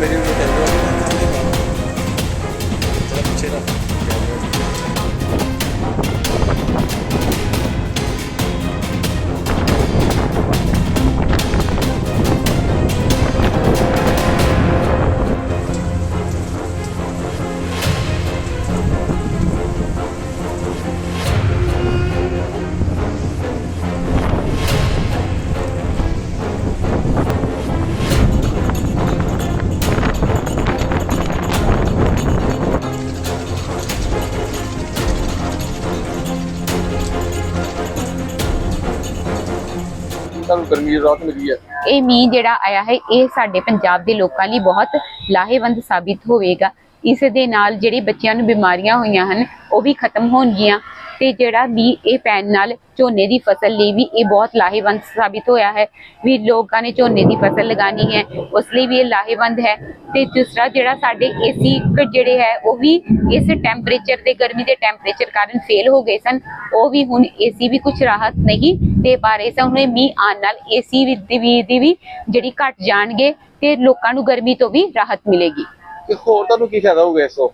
veriyorum. ਗਰਮੀ ਦੀ ਮਿਲੀ ਹੈ। ਇਹ ਮੀਂਹ ਜਿਹੜਾ ਆਇਆ ਹੈ, ਇਹ ਸਾਡੇ ਪੰਜਾਬ ਦੇ ਲੋਕਾਂ ਲਈ ਬਹੁਤ ਲਾਹੇਵੰਦ ਸਾਬਿਤ ਹੋਵੇਗਾ। ਇਸ ਦੇ ਨਾਲ ਜਿਹੜੇ ਬੱਚਿਆਂ ਨੂੰ ਬਿਮਾਰੀਆਂ ਹੋਈਆਂ ਹਨ, ਉਹ ਵੀ ਖਤਮ ਹੋਣਗੀਆਂ। ਤੇ ਜਿਹੜਾ ਮੀਂਹ ਇਹ ਪੈਣ ਨਾਲ ਝੋਨੇ ਦੀ ਫਸਲ ਲਈ ਵੀ ਇਹ ਬਹੁਤ ਲਾਹੇਵੰਦ ਸਾਬਿਤ ਹੋਇਆ ਹੈ। ਵੀ ਲੋਕਾਂ ਨੇ ਝੋਨੇ ਦੀ ਫਸਲ ਲਗਾਣੀ ਹੈ, ਉਸ ਲਈ ਵੀ ਇਹ ਲਾਹੇਵੰਦ ਹੈ। ਤੇ ਦੂਸਰਾ ਜਿਹੜਾ ਸਾਡੇ ਏਸੀ ਜਿਹੜੇ ਹੈ, ਉਹ ਵੀ ਇਸ ਟੈਂਪਰੇਚਰ ਦੇ, ਗਰਮੀ ਦੇ ਟੈਂਪਰੇਚਰ ਕਾਰਨ ਫੇਲ ਹੋ ਗਏ ਸਨ। ਉਹ ਵੀ ਹੁਣ ਏਸੀ ਵੀ ਕੁਝ ਰਾਹਤ ਨਹੀਂ ਦੇ ਪਾ ਰਹੇ ਸਨ। ਹੁਣ ਮੀਂਹ ਆਉਣ ਨਾਲ ਏਸੀ ਦੀ ਵੀ ਜਿਹੜੀ ਘਟ ਜਾਣਗੇ ਤੇ ਲੋਕਾਂ ਨੂੰ ਗਰਮੀ ਤੋਂ ਵੀ ਰਾਹਤ ਮਿਲੇਗੀ। ਤੇ ਹੋਰ ਤੁਹਾਨੂੰ ਕੀ ਫਾਇਦਾ ਹੋਊਗਾ ਇਸ ਤੋਂ?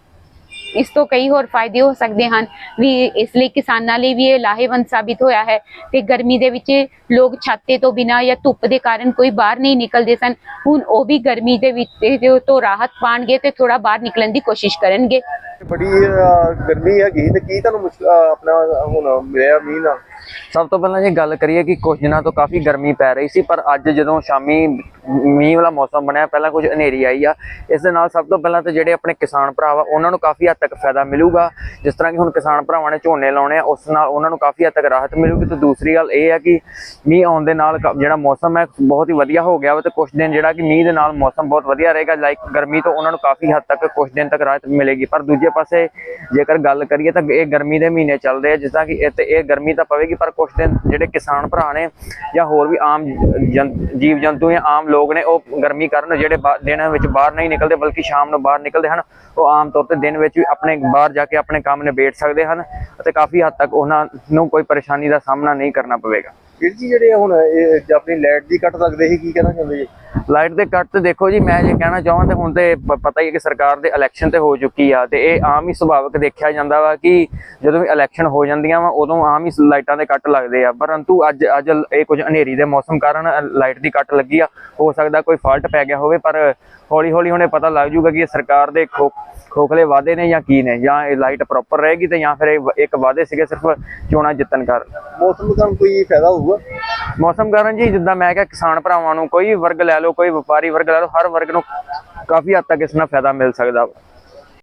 ਇਸ ਤੋਂ ਕਈ ਹੋਰ ਫਾਇਦੇ ਹੋ ਸਕਦੇ ਹਨ। ਵੀ ਇਸ ਲਈ ਕਿਸਾਨਾਂ ਲਈ ਵੀ ਇਹ ਲਾਹੇਵੰਦ ਸਾਬਿਤ ਹੋਇਆ ਹੈ ਤੇ ਗਰਮੀ ਦੇ ਵਿੱਚ ਲੋਕ ਛਾਤੇ ਤੋਂ ਬਿਨਾਂ ਜਾਂ ਧੁੱਪ ਦੇ ਕਾਰਨ ਕੋਈ ਬਾਹਰ ਨਹੀਂ ਨਿਕਲਦੇ ਸਨ। ਹੁਣ ਉਹ ਵੀ ਗਰਮੀ ਦੇ ਵਿੱਚ ਤੋਂ ਰਾਹਤ ਪਾਣਗੇ ਤੇ ਥੋੜਾ ਬਾਹਰ ਨਿਕਲਣ ਦੀ ਕੋਸ਼ਿਸ਼ ਕਰਨਗੇ। ਬੜੀ ਗਰਮੀ ਹੈਗੀ ਤੇ ਕੀ ਤੁਹਾਨੂੰ ਆਪਣਾ ਹੁਣ ਮਿਲਿਆ ਮੀਂਹ ਨਾਲ? ਸਭ ਤੋਂ ਪਹਿਲਾਂ ਜੇ ਗੱਲ ਕਰੀਏ ਕਿ ਕੁਝ ਦਿਨਾਂ ਤੋਂ ਕਾਫੀ ਗਰਮੀ ਪੈ ਰਹੀ ਸੀ, ਪਰ ਅੱਜ ਜਦੋਂ ਸ਼ਾਮੀ ਮੀਂਹ ਵਾਲਾ ਮੌਸਮ ਬਣਿਆ, ਪਹਿਲਾਂ ਕੁਝ ਹਨੇਰੀ ਆਈ ਆ। ਇਸ ਦੇ ਨਾਲ ਸਭ ਤੋਂ ਪਹਿਲਾਂ ਤਾਂ ਜਿਹੜੇ ਆਪਣੇ ਕਿਸਾਨ ਭਰਾ ਵਾ ਉਹਨਾਂ ਨੂੰ ਕਾਫੀ ਹੱਦ ਤੱਕ ਫਾਇਦਾ ਮਿਲੂਗਾ। ਜਿਸ ਤਰ੍ਹਾਂ ਕਿ ਹੁਣ ਕਿਸਾਨ ਭਰਾਵਾਂ ਨੇ ਝੋਨੇ ਲਾਉਣੇ ਆ, ਉਸ ਨਾਲ ਉਹਨਾਂ ਨੂੰ ਕਾਫੀ ਹੱਦ ਤੱਕ ਰਾਹਤ ਮਿਲੂਗੀ। ਤੇ ਦੂਸਰੀ ਗੱਲ ਇਹ ਹੈ ਕਿ ਮੀਂਹ ਆਉਣ ਦੇ ਨਾਲ ਕ- ਜਿਹੜਾ ਮੌਸਮ ਹੈ, ਬਹੁਤ ਹੀ ਵਧੀਆ ਹੋ ਗਿਆ ਵਾ ਤੇ ਕੁਝ ਦਿਨ ਜਿਹੜਾ ਕਿ ਮੀਂਹ ਦੇ ਨਾਲ ਮੌਸਮ ਬਹੁਤ ਵਧੀਆ ਰਹੇਗਾ। ਲਾਈਕ ਗਰਮੀ ਤੋਂ ਉਹਨਾਂ ਨੂੰ ਕਾਫੀ ਹੱਦ ਤੱਕ ਕੁਝ ਦਿਨ ਤੱਕ ਰਾਹਤ ਮਿਲੇਗੀ। ਪਰ ਦੂਜੇ ਪਾਸੇ ਜੇਕਰ ਗੱਲ ਕਰੀਏ ਤਾਂ ਇਹ ਗਰਮੀ ਦੇ ਮਹੀਨੇ ਚੱਲਦੇ ਆ, ਜਿਸ ਤਰ੍ਹਾਂ ਕਿ ਇਹ ਇਹ ਗਰਮੀ ਤਾਂ ਪਵੇਗੀ ਪਰ ਕੁਝ ਦਿਨ ਜਿਹੜੇ ਕਿਸਾਨ ਭਰਾ ਨੇ ਜਾਂ ਹੋਰ ਵੀ ਆਮ ਜਨ- ਜੀਵ ਜੰਤੂ ਜਾਂ ਆਮ ਲੋਕ ਨੇ, ਉਹ ਗਰਮੀ ਕਾਰਨ ਜਿਹੜੇ ਬਾ- ਦਿਨਾਂ ਵਿੱਚ ਬਾਹਰ ਨਹੀਂ ਨਿਕਲਦੇ, ਬਲਕਿ ਸ਼ਾਮ ਨੂੰ ਬਾਹਰ ਨਿਕਲਦੇ ਹਨ, ਉਹ ਆਮ ਤੌਰ ਤੇ ਦਿਨ ਵਿੱਚ ਵੀ ਆਪਣੇ ਬਾਹਰ ਜਾ ਕੇ ਆਪਣੇ ਕੰਮ ਨਿਬੇੜ ਸਕਦੇ ਹਨ ਅਤੇ ਕਾਫੀ ਹੱਦ ਤੱਕ ਉਹਨਾਂ ਨੂੰ ਕੋਈ ਪਰੇਸ਼ਾਨੀ ਦਾ ਸਾਹਮਣਾ ਨਹੀਂ ਕਰਨਾ ਪਵੇਗਾ। ਵੀਰ ਜੀ ਜਿਹੜੇ ਹੁਣ ਇਹ ਜੇ ਆਪਣੀ ਲਾਈਟ ਦੀ ਕੱਟ ਲੱਗਦੇ ਸੀ ਕੀ ਕਹਿਣਾ ਚਾਹੁੰਦੇ ਜੀ? ਲਾਈਟ ਦੇ ਕੱਟ ਤੇ ਦੇਖੋ ਜੀ ਮੈਂ ਜੇ ਕਹਿਣਾ ਚਾਹਾਂ ਤੇ ਹੁਣ ਤੇ ਪਤਾ ਹੀ ਹੈ ਕਿ ਸਰਕਾਰ ਦੇ ਇਲੈਕਸ਼ਨ ਤੇ ਹੋ ਚੁੱਕੀ ਆ ਤੇ ਇਹ ਆਮ ਹੀ ਸੁਭਾਵਿਕ ਦੇਖਿਆ ਜਾਂਦਾ ਵਾ ਕਿ ਜਦੋਂ ਵੀ ਇਲੈਕਸ਼ਨ ਹੋ ਜਾਂਦੀਆਂ ਵਾ ਉਦੋਂ ਆਮ ਹੀ ਲਾਈਟਾਂ ਦੇ ਕੱਟ ਲੱਗਦੇ ਆ। ਪਰੰਤੂ ਅੱਜ ਅੱਜ ਇਹ ਕੁਝ ਹਨੇਰੀ ਦੇ ਮੌਸਮ ਕਾਰਨ ਲਾਈਟ ਦੀ ਕੱਟ ਲੱਗੀ ਆ। ਹੋ ਸਕਦਾ ਕੋਈ ਫਾਲਟ ਪੈ ਗਿਆ ਹੋਵੇ ਪਰ ਹੌਲੀ ਹੌਲੀ ਹੁਣੇ ਪਤਾ ਲੱਗ ਜੂਗਾ ਕਿ ਇਹ ਸਰਕਾਰ ਦੇ ਖੋਖਲੇ ਵਾਅਦੇ ਨੇ ਜਾਂ ਕੀ ਨੇ ਜਾਂ ਇਹ ਲਾਈਟ ਪ੍ਰੋਪਰ ਰਹੇਗੀ ਤੇ ਜਾਂ ਫਿਰ ਇੱਕ ਵਾਅਦੇ ਸੀਗੇ ਸਿਰਫ ਚੋਣਾਂ ਜਿੱਤਣ ਕਾਰਨ। ਮੌਸਮ ਦਾ ਕੋਈ ਫਾਇਦਾ ਹੋਊਗਾ? ਮੌਸਮ ਕਾਰਨ ਜੀ ਜਿੱਦਾਂ ਮੈਂ ਕਿਹਾ ਕਿਸਾਨ ਭਰਾਵਾਂ ਨੂੰ ਕੋਈ ਵਰਗ ਲੈ ਲਓ ਕੋਈ ਵਪਾਰੀ ਵਰਗ ਲੈ ਲਓ ਹਰ ਵਰਗ ਨੂੰ ਕਾਫੀ ਹੱਦ ਤੱਕ ਇਸ ਨਾਲ ਫਾਇਦਾ ਮਿਲ ਸਕਦਾ। ਵਾ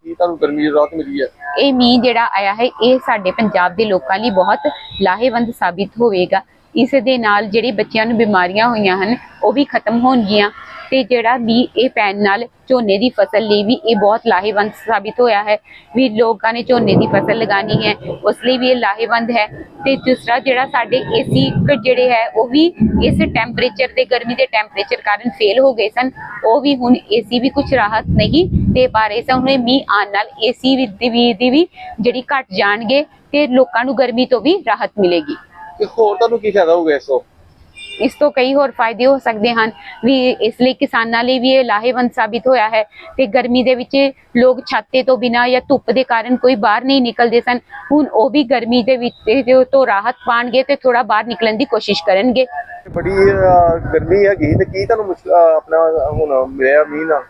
ਕੀ ਤੁਹਾਨੂੰ ਗਰਮੀ ਦੀ ਰਾਹਤ ਮਿਲੀ ਹੈ? ਇਹ ਮੀਂਹ ਜਿਹੜਾ ਆਇਆ ਹੈ ਇਹ ਸਾਡੇ ਪੰਜਾਬ ਦੇ ਲੋਕਾਂ ਲਈ ਬਹੁਤ ਲਾਹੇਵੰਦ ਸਾਬਿਤ ਹੋਵੇਗਾ। ਇਸ ਦੇ ਨਾਲ ਜਿਹੜੇ ਬੱਚਿਆਂ ਨੂੰ ਬਿਮਾਰੀਆਂ ਹੋਈਆਂ ਹਨ ਉਹ ਵੀ ਖਤਮ ਹੋਣਗੀਆਂ। ਤੇ ਜਿਹੜਾ ਮੀਂਹ ਇਹ ਪੈਣ ਨਾਲ ਝੋਨੇ ਦੀ ਫਸਲ ਲਈ ਵੀ ਇਹ ਬਹੁਤ ਲਾਹੇਵੰਦ ਸਾਬਿਤ ਹੋਇਆ ਹੈ। ਵੀ ਲੋਕਾਂ ਨੇ ਝੋਨੇ ਦੀ ਫਸਲ ਲਗਾਣੀ ਹੈ, ਉਸ ਲਈ ਵੀ ਇਹ ਲਾਹੇਵੰਦ ਹੈ। ਤੇ ਦੂਸਰਾ ਜਿਹੜਾ ਸਾਡੇ ਏਸੀ ਜਿਹੜੇ ਹੈ, ਉਹ ਵੀ ਇਸ ਟੈਂਪਰੇਚਰ ਦੇ, ਗਰਮੀ ਦੇ ਟੈਂਪਰੇਚਰ ਕਾਰਨ ਫੇਲ ਹੋ ਗਏ ਸਨ। ਉਹ ਵੀ ਹੁਣ ਏਸੀ ਵੀ ਕੁਝ ਰਾਹਤ ਨਹੀਂ ਦੇ ਪਾ ਰਹੇ ਸਨ। ਹੁਣ ਮੀਂਹ ਆਉਣ ਨਾਲ ਏਸੀ ਦੀ ਵੀ ਜਿਹੜੀ ਘਟ ਜਾਣਗੇ ਤੇ ਲੋਕਾਂ ਨੂੰ ਗਰਮੀ ਤੋਂ ਵੀ ਰਾਹਤ ਮਿਲੇਗੀ। ਤੇ ਹੋਰ ਤੁਹਾਨੂੰ ਕੀ ਫਾਇਦਾ ਹੋਊਗਾ ਇਸ ਤੋਂ? ਇਸ ਤੋਂ ਕਈ ਹੋਰ ਫਾਇਦੇ ਹੋ ਸਕਦੇ ਹਨ। ਵੀ ਇਸ ਲਈ ਕਿਸਾਨਾਂ ਲਈ ਵੀ ਇਹ ਲਾਹੇਵੰਦ ਸਾਬਿਤ ਹੋਇਆ ਹੈ ਤੇ ਗਰਮੀ ਦੇ ਵਿੱਚ ਲੋਕ ਛਾਤੇ ਤੋਂ ਬਿਨਾਂ ਜਾਂ ਧੁੱਪ ਦੇ ਕਾਰਨ ਕੋਈ ਬਾਹਰ ਨਹੀਂ ਨਿਕਲਦੇ ਸਨ। ਹੁਣ ਉਹ ਵੀ ਗਰਮੀ ਦੇ ਵਿੱਚ ਤੋਂ ਰਾਹਤ ਪਾਣਗੇ ਤੇ ਥੋੜਾ ਬਾਹਰ ਨਿਕਲਣ ਦੀ ਕੋਸ਼ਿਸ਼ ਕਰਨਗੇ। ਬੜੀ ਗਰਮੀ ਹੈਗੀ ਤੇ ਕੀ ਤੁਹਾਨੂੰ ਆਪਣਾ ਹੁਣ ਮਿਲਿਆ ਮੀਂਹ ਨਾਲ?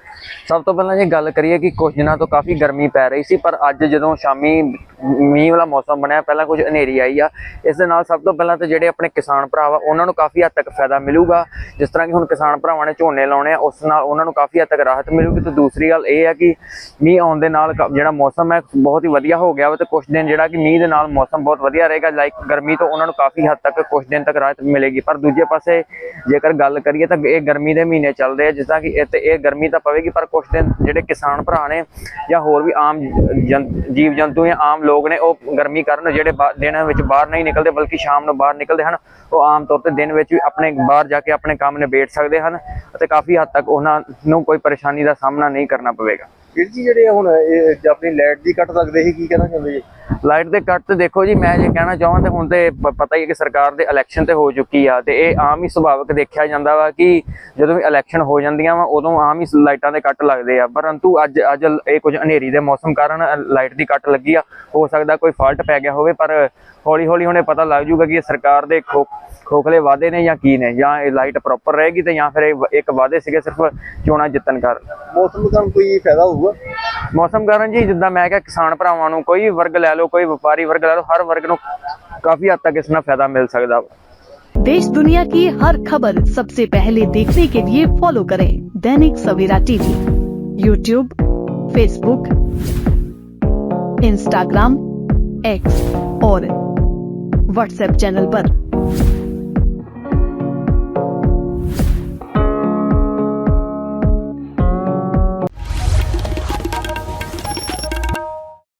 ਸਭ ਤੋਂ ਪਹਿਲਾਂ ਜੇ ਗੱਲ ਕਰੀਏ ਕਿ ਕੁਝ ਦਿਨਾਂ ਤੋਂ ਕਾਫੀ ਗਰਮੀ ਪੈ ਰਹੀ ਸੀ, ਪਰ ਅੱਜ ਜਦੋਂ ਸ਼ਾਮੀ ਮੀਂਹ ਵਾਲਾ ਮੌਸਮ ਬਣਿਆ, ਪਹਿਲਾਂ ਕੁਝ ਹਨੇਰੀ ਆਈ ਆ। ਇਸ ਦੇ ਨਾਲ ਸਭ ਤੋਂ ਪਹਿਲਾਂ ਤਾਂ ਜਿਹੜੇ ਆਪਣੇ ਕਿਸਾਨ ਭਰਾ ਵਾ, ਉਹਨਾਂ ਨੂੰ ਕਾਫੀ ਹੱਦ ਤੱਕ ਫਾਇਦਾ ਮਿਲੂਗਾ। ਜਿਸ ਤਰ੍ਹਾਂ ਕਿ ਹੁਣ ਕਿਸਾਨ ਭਰਾਵਾਂ ਨੇ ਝੋਨੇ ਲਾਉਣੇ ਆ, ਉਸ ਨਾਲ ਉਹਨਾਂ ਨੂੰ ਕਾਫੀ ਹੱਦ ਤੱਕ ਰਾਹਤ ਮਿਲੂਗੀ। ਤੇ ਦੂਸਰੀ ਗੱਲ ਇਹ ਹੈ ਕਿ ਮੀਂਹ ਆਉਣ ਦੇ ਨਾਲ ਕ- ਜਿਹੜਾ ਮੌਸਮ ਹੈ, ਬਹੁਤ ਹੀ ਵਧੀਆ ਹੋ ਗਿਆ ਵਾ ਤੇ ਕੁਝ ਦਿਨ ਜਿਹੜਾ ਕਿ ਮੀਂਹ ਦੇ ਨਾਲ ਮੌਸਮ ਬਹੁਤ ਵਧੀਆ ਰਹੇਗਾ। ਲਾਈਕ ਗਰਮੀ ਤੋਂ ਉਹਨਾਂ ਨੂੰ ਕਾਫੀ ਹੱਦ ਤੱਕ ਕੁਝ ਦਿਨ ਤੱਕ ਰਾਹਤ ਮਿਲੇਗੀ। ਪਰ ਦੂਜੇ ਪਾਸੇ ਜੇਕਰ ਗੱਲ ਕਰੀਏ ਤਾਂ ਇਹ ਗਰਮੀ ਦੇ ਮਹੀਨੇ ਚੱਲਦੇ ਆ, ਜਿਸ ਤਰ੍ਹਾਂ ਕਿ ਇੱਥੇ ਇਹ ਗਰਮੀ ਤਾਂ ਪਵੇਗੀ, ਪਰ ਕੁਝ ਦਿਨ ਜਿਹੜੇ ਕਿਸਾਨ ਭਰਾ ਨੇ ਜਾਂ ਹੋਰ ਵੀ ਆਮ ਜਨ- ਜੀਵ ਜੰਤੂ ਜਾਂ ਆਮ ਲੋਕ ਨੇ, ਉਹ ਗਰਮੀ ਕਾਰਨ ਜਿਹੜੇ ਬਾ- ਦਿਨਾਂ ਵਿੱਚ ਬਾਹਰ ਨਹੀਂ ਨਿਕਲਦੇ, ਬਲਕਿ ਸ਼ਾਮ ਨੂੰ ਬਾਹਰ ਨਿਕਲਦੇ ਹਨ, ਉਹ ਆਮ ਤੌਰ ਤੇ ਦਿਨ ਵਿੱਚ ਵੀ ਆਪਣੇ, ਬਾਹਰ ਜਾ ਕੇ ਆਪਣੇ ਕੰਮ ਨਿਬੇੜ ਸਕਦੇ ਹਨ ਅਤੇ ਕਾਫੀ ਹੱਦ ਤੱਕ ਉਹਨਾਂ ਨੂੰ ਕੋਈ ਪਰੇਸ਼ਾਨੀ ਦਾ ਸਾਹਮਣਾ ਨਹੀਂ ਕਰਨਾ ਪਵੇਗਾ। ਵੀਰ ਜੀ ਜਿਹੜੇ ਹੁਣ ਇਹ ਜੇ ਆਪਣੀ ਲਾਈਟ ਦੀ ਕੱਟ ਲੱਗਦੇ ਸੀ ਕੀ ਕਹਿਣਾ ਚਾਹੁੰਦੇ ਜੀ? ਲਾਈਟ ਦੇ ਕੱਟ ਤੇ ਦੇਖੋ ਜੀ ਮੈਂ ਜੇ ਕਹਿਣਾ ਚਾਹਾਂ ਤੇ ਹੁਣ ਤੇ ਪ- ਪਤਾ ਹੀ ਹੈ ਕਿ ਸਰਕਾਰ ਦੇ ਇਲੈਕਸ਼ਨ ਤੇ ਹੋ ਚੁੱਕੀ ਆ ਤੇ ਇਹ ਆਮ ਹੀ ਸੁਭਾਵਿਕ ਦੇਖਿਆ ਜਾਂਦਾ ਵਾ ਕਿ ਜਦੋਂ ਵੀ ਇਲੈਕਸ਼ਨ ਹੋ ਜਾਂਦੀਆਂ ਵਾ ਉਦੋਂ ਆਮ ਹੀ ਲਾਈਟਾਂ ਦੇ ਕੱਟ ਲੱਗਦੇ ਆ। ਪਰੰਤੂ ਅੱਜ ਅੱਜ ਇਹ ਕੁਝ ਹਨੇਰੀ ਦੇ ਮੌਸਮ ਕਾਰਨ ਲਾਈਟ ਦੀ ਕੱਟ ਲੱਗੀ ਆ। ਹੋ ਸਕਦਾ ਕੋਈ ਫਾਲਟ ਪੈ ਗਿਆ ਹੋਵੇ ਪਰ ਹੌਲੀ ਹੌਲੀ ਹੁਣੇ ਪਤਾ ਲੱਗ ਜੂਗਾ ਕਿ ਇਹ ਸਰਕਾਰ ਦੇ ਖੋ- ਖੋਖਲੇ ਵਾਅਦੇ ਨੇ ਜਾਂ ਕੀ ਨੇ ਜਾਂ ਇਹ ਲਾਈਟ ਪ੍ਰੋਪਰ ਰਹੇਗੀ ਤੇ ਜਾਂ ਫਿਰ ਇਹ ਵ- ਇੱਕ ਵਾਅਦੇ ਸੀਗੇ ਸਿਰਫ ਚੋਣਾਂ ਜਿੱਤਣ ਕਾਰਨ। ਮੌਸਮ ਦਾ ਕੋਈ ਫਾਇਦਾ ਹੋਊਗਾ ਮੌਸਮ ਕਾਰਨ ਜੀ ਜਿੱਦਾਂ ਮੈਂ ਕਿਹਾ ਕਿਸਾਨ ਭਰਾਵਾਂ ਨੂੰ ਕੋਈ ਵੀ ਵਰਗ ਲੈ ਲਓ ਕੋਈ ਵਪਾਰੀ ਵਰਗ ਲੈ ਲਓ ਹਰ ਵਰਗ ਨੂੰ ਕਾਫੀ ਹੱਦ ਤੱਕ ਇਸ ਨਾਲ ਫਾਇਦਾ ਮਿਲ ਸਕਦਾ ਵਾ देश दुनिया की हर खबर सबसे पहले देखने के लिए फॉलो करें Dainik Savera TV YouTube Facebook Instagram X और व्हाट्सएप चैनल पर।